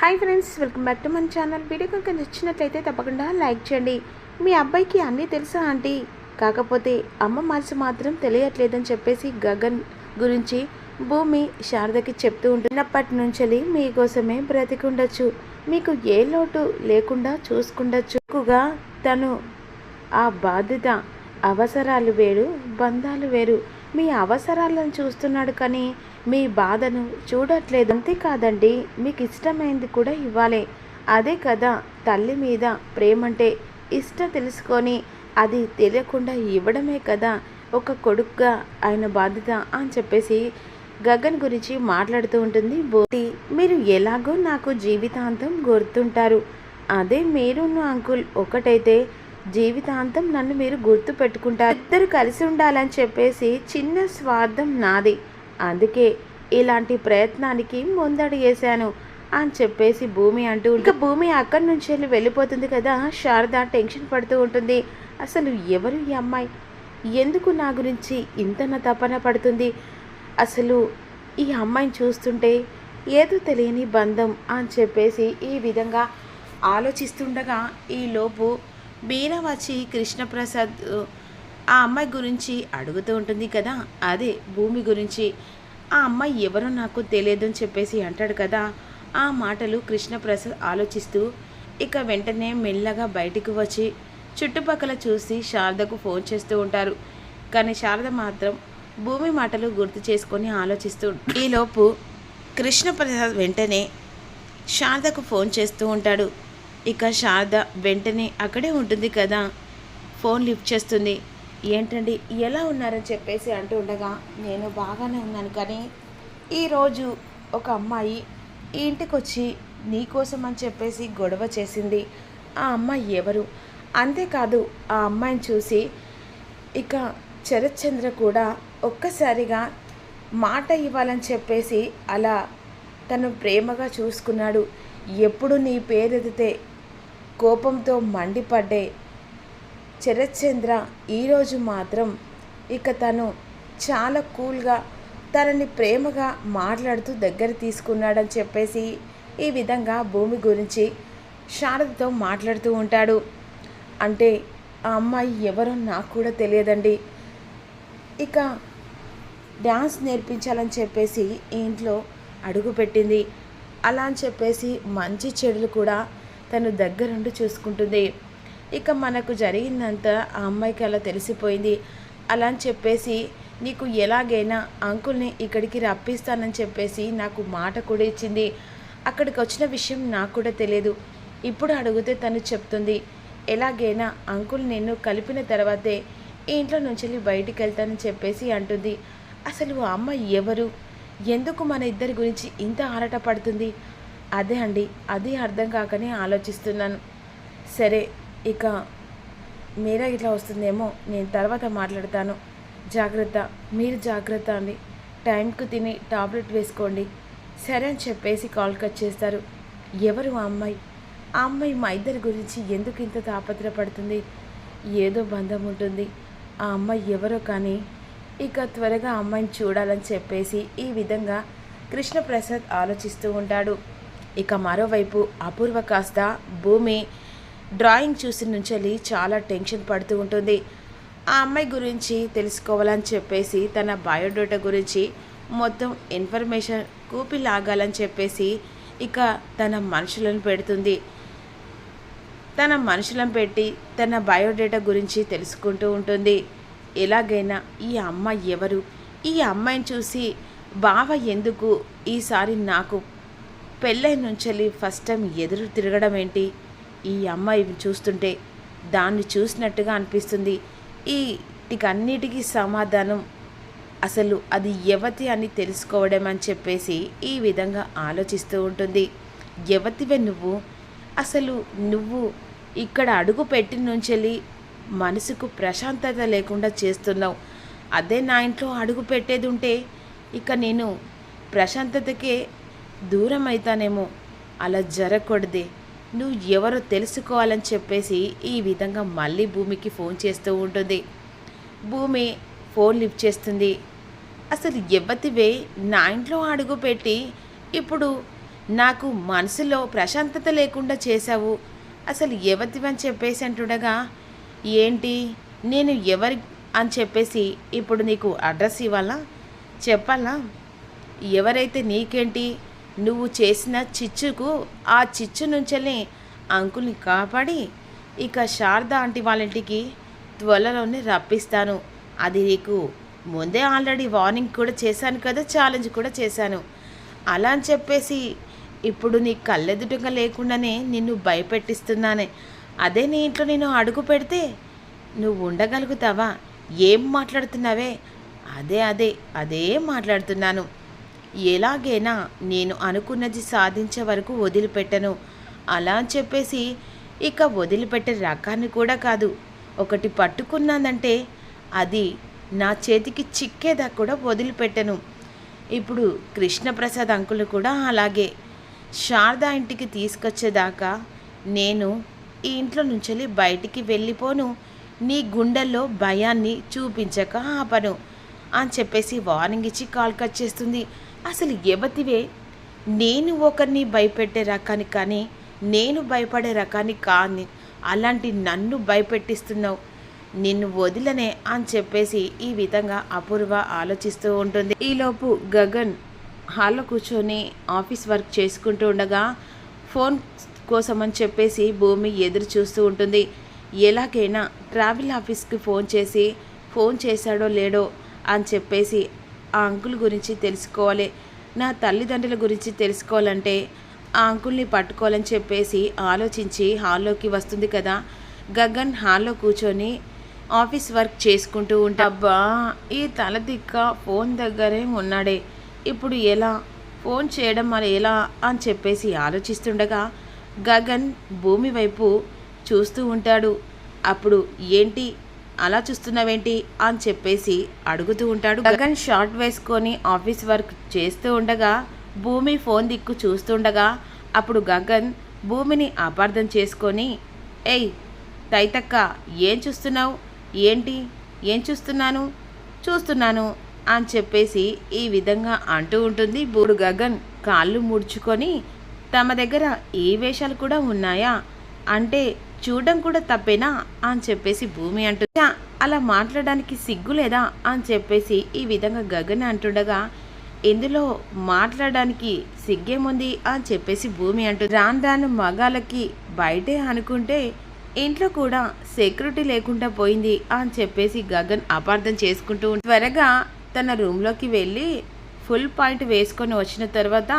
Hi friends welcome back to మన channel video కనుక నచ్చినట్లయితే తప్పకుండా లైక్ చేయండి. మీ అబ్బాయికి అన్నీ తెలుసా ఆంటీ? కాకపోతే అమ్మ మనసు మాత్రం తెలియట్లేదని చెప్పేసి గగన్ గురించి భూమి శారదకి చెప్తూ ఉంటున్నప్పటి నుంచి మీకోసమే బ్రతికుండొచ్చు. మీకు ఏ లోటు లేకుండా చూసుకుండొచ్చు. ఎక్కువగా తను ఆ బాధ్యత అవసరాలు వేరు బంధాలు వేరు. మీ అవసరాలను చూస్తున్నాడు కానీ మీ బాధను చూడట్లేదు. అంతేకాదండి మీకు ఇష్టమైంది కూడా ఇవ్వాలి. అదే కదా తల్లి మీద ప్రేమంటే ఇష్టం తెలుసుకొని అది తెలియకుండా ఇవ్వడమే కదా ఒక కొడుకుగా ఆయన బాధ్యత అని చెప్పేసి గగన్ గురించి మాట్లాడుతూ ఉంటుంది. బోటి మీరు ఎలాగో నాకు జీవితాంతం గుర్తుంటారు. అదే మీరును అంకుల్ ఒకటైతే జీవితాంతం నన్ను మీరు గుర్తు పెట్టుకుంటారు ఇద్దరు కలిసి ఉండాలని చెప్పేసి చిన్న స్వార్థం నాది. అందుకే ఇలాంటి ప్రయత్నానికి ముందడుగేశాను అని చెప్పేసి భూమి అంటూ ఇంకా భూమి అక్కడి నుంచి వెళ్ళి వెళ్ళిపోతుంది కదా. శారద టెన్షన్ పడుతూ ఉంటుంది. అసలు ఎవరు ఈ అమ్మాయి? ఎందుకు నా గురించి ఇంతన తపన పడుతుంది? అసలు ఈ అమ్మాయిని చూస్తుంటే ఏదో తెలియని బంధం అని చెప్పేసి ఈ విధంగా ఆలోచిస్తుండగా ఈలోపు బీన వచ్చి కృష్ణప్రసాద్ ఆ అమ్మాయి గురించి అడుగుతూ ఉంటుంది కదా. అదే భూమి గురించి. ఆ అమ్మాయి ఎవరో నాకు తెలియదు అని చెప్పేసి అంటాడు కదా. ఆ మాటలు కృష్ణప్రసాద్ ఆలోచిస్తూ ఇక వెంటనే మెల్లగా బయటికి వచ్చి చుట్టుపక్కల చూసి శారదకు ఫోన్ చేస్తూ ఉంటారు. కానీ శారద మాత్రం భూమి మాటలు గుర్తు చేసుకొని ఆలోచిస్తూ ఈలోపు కృష్ణప్రసాద్ వెంటనే శారదకు ఫోన్ చేస్తూ ఉంటాడు. ఇక శారద వెంటనే అక్కడే ఉంటుంది కదా. ఫోన్ లిఫ్ట్ చేస్తుంది. ఏంటండి ఎలా ఉన్నారని చెప్పేసి అంటూ ఉండగా నేను బాగానే ఉన్నాను కానీ ఈరోజు ఒక అమ్మాయి ఈ ఇంటికి వచ్చి నీకోసం అని చెప్పేసి గొడవ చేసింది. ఆ అమ్మాయి ఎవరు? అంతేకాదు ఆ అమ్మాయిని చూసి ఇక శరత్చంద్ర కూడా ఒక్కసారిగా మాట ఇవ్వాలని చెప్పేసి అలా తను ప్రేమగా చూసుకున్నాడు. ఎప్పుడు నీ పేరెదితే కోపంతో మండిపడ్డే శరత్చంద్ర ఈరోజు మాత్రం ఇక తను చాలా కూల్గా తనని ప్రేమగా మాట్లాడుతూ దగ్గర తీసుకున్నాడని చెప్పేసి ఈ విధంగా భూమి గురించి శారదతో మాట్లాడుతూ ఉంటాడు. అంటే ఆ అమ్మాయి ఎవరో నాకు కూడా తెలియదండి. ఇక డ్యాన్స్ నేర్పించాలని చెప్పేసి ఇంట్లో అడుగుపెట్టింది అలా అని చెప్పేసి మంచి చెడులు కూడా తను దగ్గరుండి చూసుకుంటుంది. ఇక మనకు జరిగిందంతా ఆ అమ్మాయికి అలా తెలిసిపోయింది. అలా అని చెప్పేసి నీకు ఎలాగైనా అంకుల్ని ఇక్కడికి రప్పిస్తానని చెప్పేసి నాకు మాట కూడా ఇచ్చింది. అక్కడికి వచ్చిన విషయం నాకు కూడా తెలియదు. ఇప్పుడు అడిగితే తను చెప్తుంది ఎలాగైనా అంకుల్ నిన్ను కలిపిన తర్వాతే ఈ ఇంట్లో నుంచి వెళ్ళి బయటికి వెళ్తానని చెప్పేసి అంటుంది. అసలు ఆ అమ్మాయి ఎవరు? ఎందుకు మన ఇద్దరి గురించి ఇంత ఆరాట పడుతుంది? అదే అండి అది అర్థం కాకనే ఆలోచిస్తున్నాను. సరే ఇక మీరా ఇట్లా వస్తుందేమో నేను తర్వాత మాట్లాడతాను. జాగ్రత్త మీరు జాగ్రత్త అండి. టైంకు తిని టాబ్లెట్ వేసుకోండి. సరే అని చెప్పేసి కాల్ కట్ చేస్తారు. ఎవరు ఆ అమ్మాయి? ఆ అమ్మాయి మా ఇద్దరి గురించి ఎందుకు ఇంత తాపత్రపడుతుంది? ఏదో బంధం ఉంటుంది. ఆ అమ్మాయి ఎవరో కానీ ఇక త్వరగా అమ్మాయిని చూడాలని చెప్పేసి ఈ విధంగా కృష్ణప్రసాద్ ఆలోచిస్తూ ఉంటాడు. ఇక మరోవైపు అపూర్వ కాస్త భూమి డ్రాయింగ్ చూసి నుంచి చాలా టెన్షన్ పడుతూ ఉంటుంది. ఆ అమ్మాయి గురించి తెలుసుకోవాలని చెప్పేసి తన బయోడేటా గురించి మొత్తం ఇన్ఫర్మేషన్ కూపి లాగాలని చెప్పేసి ఇక తన మనుషులను పెడుతుంది. తన మనుషులను పెట్టి తన బయోడేటా గురించి తెలుసుకుంటూ ఉంటుంది. ఎలాగైనా ఈ అమ్మాయి ఎవరు? ఈ అమ్మాయిని చూసి బావ ఎందుకు ఈసారి నాకు పెళ్ళై నుంచి ఫస్ట్ టైం ఎదురు తిరగడం ఏంటి? ఈ అమ్మాయి చూస్తుంటే దాన్ని చూసినట్టుగా అనిపిస్తుంది. ఈటికన్నిటికీ సమాధానం అసలు అది యవతి అని తెలుసుకోవడం అని చెప్పేసి ఈ విధంగా ఆలోచిస్తూ ఉంటుంది. యవతివే నువ్వు? అసలు నువ్వు ఇక్కడ అడుగు పెట్టిన నుంచి మనసుకు ప్రశాంతత లేకుండా చేస్తున్నావు. అదే నా ఇంట్లో అడుగు పెట్టేది ఉంటే ఇక నేను ప్రశాంతతకే దూరం అవుతానేమో అలా జరగకూడదే. నువ్వు ఎవరో తెలుసుకోవాలని చెప్పేసి ఈ విధంగా మళ్ళీ భూమికి ఫోన్ చేస్తూ ఉంటుంది. భూమి ఫోన్ లిఫ్ట్ చేస్తుంది. అసలు ఎవ్వతివే నా ఇంట్లో అడుగు పెట్టి ఇప్పుడు నాకు మనసులో ప్రశాంతత లేకుండా చేశావు. అసలు ఎవరివని చెప్పేసి అంటుండగా ఏంటి? నేను ఎవరి అని చెప్పేసి ఇప్పుడు నీకు అడ్రస్ ఇవ్వాలా? చెప్పాలా? ఎవరైతే నీకేంటి? నువ్వు చేసిన చిచ్చుకు ఆ చిచ్చు నుంచెల్ని అంకుల్ని కాపాడి ఇక శారద ఆంటీ వాళ్ళ ఇంటికి త్వరలోనే రప్పిస్తాను. అది నీకు ముందే ఆల్రెడీ వార్నింగ్ కూడా చేశాను కదా ఛాలెంజ్ కూడా చేశాను. అలా అని చెప్పేసి ఇప్పుడు నీ కళ్ళెదుటగా లేకుండానే నిన్ను భయపెట్టిస్తున్నానే. అదే నీ ఇంట్లో నేను అడుగు పెడితే నువ్వు ఉండగలుగుతావా? ఏం మాట్లాడుతున్నావే? అదే అదే అదే మాట్లాడుతున్నాను. ఎలాగైనా నేను అనుకున్నది సాధించే వరకు వదిలిపెట్టను. అలా అని చెప్పేసి ఇక వదిలిపెట్టే రకాన్ని కూడా కాదు. ఒకటి పట్టుకున్నానంటే అది నా చేతికి చిక్కేదాకా కూడా వదిలిపెట్టను. ఇప్పుడు కృష్ణప్రసాద్ అంకులు కూడా అలాగే. శారద ఇంటికి తీసుకొచ్చేదాకా నేను ఈ ఇంట్లో నుంచి బయటికి వెళ్ళిపోను. నీ గుండెల్లో భయాన్ని చూపించక ఆపను అని చెప్పేసి వార్నింగ్ ఇచ్చి కాల్ కట్ చేస్తుంది. అసలు ఎవతివే? నేను ఒకరిని భయపెట్టే రకాన్ని కానీ నేను భయపడే రకాన్ని కాని అలాంటి నన్ను భయపెట్టిస్తున్నావు. నిన్ను వదిలనే అని చెప్పేసి ఈ విధంగా అపూర్వ ఆలోచిస్తూ ఉంటుంది. ఈలోపు గగన్ హాల్లో కూర్చొని ఆఫీస్ వర్క్ చేసుకుంటూ ఉండగా ఫోన్ కోసం అని చెప్పేసి భూమి ఎదురు చూస్తూ ఉంటుంది. ఎలాగైనా ట్రావెల్ ఆఫీస్కి ఫోన్ చేసి ఫోన్ చేశాడో లేడో అని చెప్పేసి ఆ అంకుల్ గురించి తెలుసుకోవాలి. నా తల్లిదండ్రుల గురించి తెలుసుకోవాలంటే ఆ అంకుల్ని పట్టుకోవాలని చెప్పేసి ఆలోచించి హాల్లోకి వస్తుంది కదా. గగన్ హాల్లో కూర్చొని ఆఫీస్ వర్క్ చేసుకుంటూ ఉంటాబ్బా ఈ తల దిక్క ఫోన్ దగ్గరే ఉన్నాడే. ఇప్పుడు ఎలా? ఫోన్ చేయడం మరి ఎలా? అని చెప్పేసి ఆలోచిస్తుండగా గగన్ భూమి వైపు చూస్తూ ఉంటాడు. అప్పుడు ఏంటి? అలా చూస్తున్నావేంటి అని చెప్పేసి అడుగుతూ ఉంటాడు. గగన్ షార్ట్ వేసుకొని ఆఫీస్ వర్క్ చేస్తూ ఉండగా భూమి ఫోన్ దిక్కు చూస్తుండగా అప్పుడు గగన్ భూమిని అపార్థం చేసుకొని ఏయ్ తైతక్క ఏం చూస్తున్నావు? ఏంటి? ఏం చూస్తున్నాను? చూస్తున్నాను అని చెప్పేసి ఈ విధంగా అంటూ ఉంటుంది. బూడు గగన్ కాళ్ళు ముడుచుకొని తమ దగ్గర ఏ వేషాలు కూడా ఉన్నాయా? అంటే చూడడం కూడా తప్పేనా అని చెప్పేసి భూమి అంటు అలా మాట్లాడడానికి సిగ్గు లేదా అని చెప్పేసి ఈ విధంగా గగన్ అంటుండగా ఇందులో మాట్లాడడానికి సిగ్గేముంది? అని చెప్పేసి భూమి అంటూ రాను రాను మగాలకి బయటే అనుకుంటే ఇంట్లో కూడా సెక్యూరిటీ లేకుండా పోయింది అని చెప్పేసి గగన్ అపార్థం చేసుకుంటూ త్వరగా తన రూమ్లోకి వెళ్ళి ఫుల్ పాయింట్ వేసుకొని వచ్చిన తర్వాత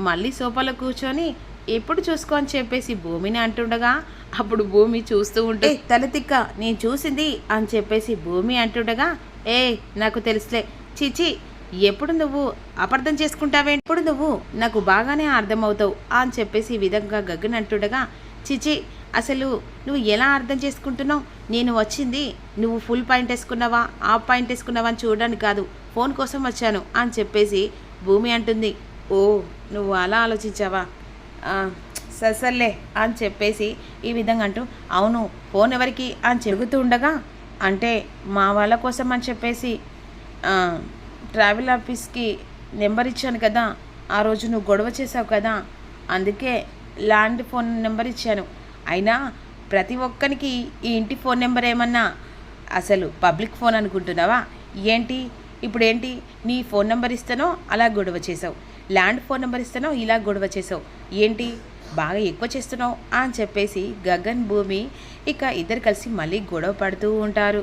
మళ్ళీ సోఫాలో కూర్చొని ఎప్పుడు చూసుకో అని చెప్పేసి భూమిని అంటుండగా అప్పుడు భూమి చూస్తూ ఉంటే తల తలతిక్క నేను చూసింది అని చెప్పేసి భూమి అంటుండగా ఏ నాకు తెలుసులే. చిచి ఎప్పుడు నువ్వు అపార్థం చేసుకుంటావే? ఎప్పుడు నువ్వు నాకు బాగానే అర్థమవుతావు అని చెప్పేసి ఈ విధంగా గగన్ అంటుండగా చిచి అసలు నువ్వు ఎలా అర్థం చేసుకుంటున్నావు? నేను వచ్చింది నువ్వు ఫుల్ పాయింట్ వేసుకున్నావా? హాఫ్ పాయింట్ వేసుకున్నావా అని చూడడానికి కాదు ఫోన్ కోసం వచ్చాను అని చెప్పేసి భూమి అంటుంది. ఓ నువ్వు అలా ఆలోచించావా? ససల్లే అని చెప్పేసి ఈ విధంగా అంటూ అవును ఫోన్ ఎవరికి? అని చెబుతూ ఉండగా అంటే మా వాళ్ళ కోసం అని చెప్పేసి ట్రావెల్ ఆఫీస్కి నెంబర్ ఇచ్చాను కదా ఆ రోజు నువ్వు గొడవ చేసావు కదా అందుకే ల్యాండ్ ఫోన్ నెంబర్ ఇచ్చాను. అయినా ప్రతి ఒక్కరికి ఈ ఇంటి ఫోన్ నెంబర్ ఏమన్నా అసలు పబ్లిక్ ఫోన్ అనుకుంటున్నావా? ఏంటి? ఇప్పుడు ఏంటి నీ ఫోన్ నెంబర్ ఇస్తానో అలా గొడవ చేసావు ల్యాండ్ ఫోన్ నెంబర్ ఇస్తానో ఇలా గొడవ చేసావు ఏంటి? బాగా ఎక్కువ చేస్తున్నావు అని చెప్పేసి గగన్ భూమి ఇక ఇద్దరు కలిసి మళ్ళీ గొడవ పడుతూ ఉంటారు.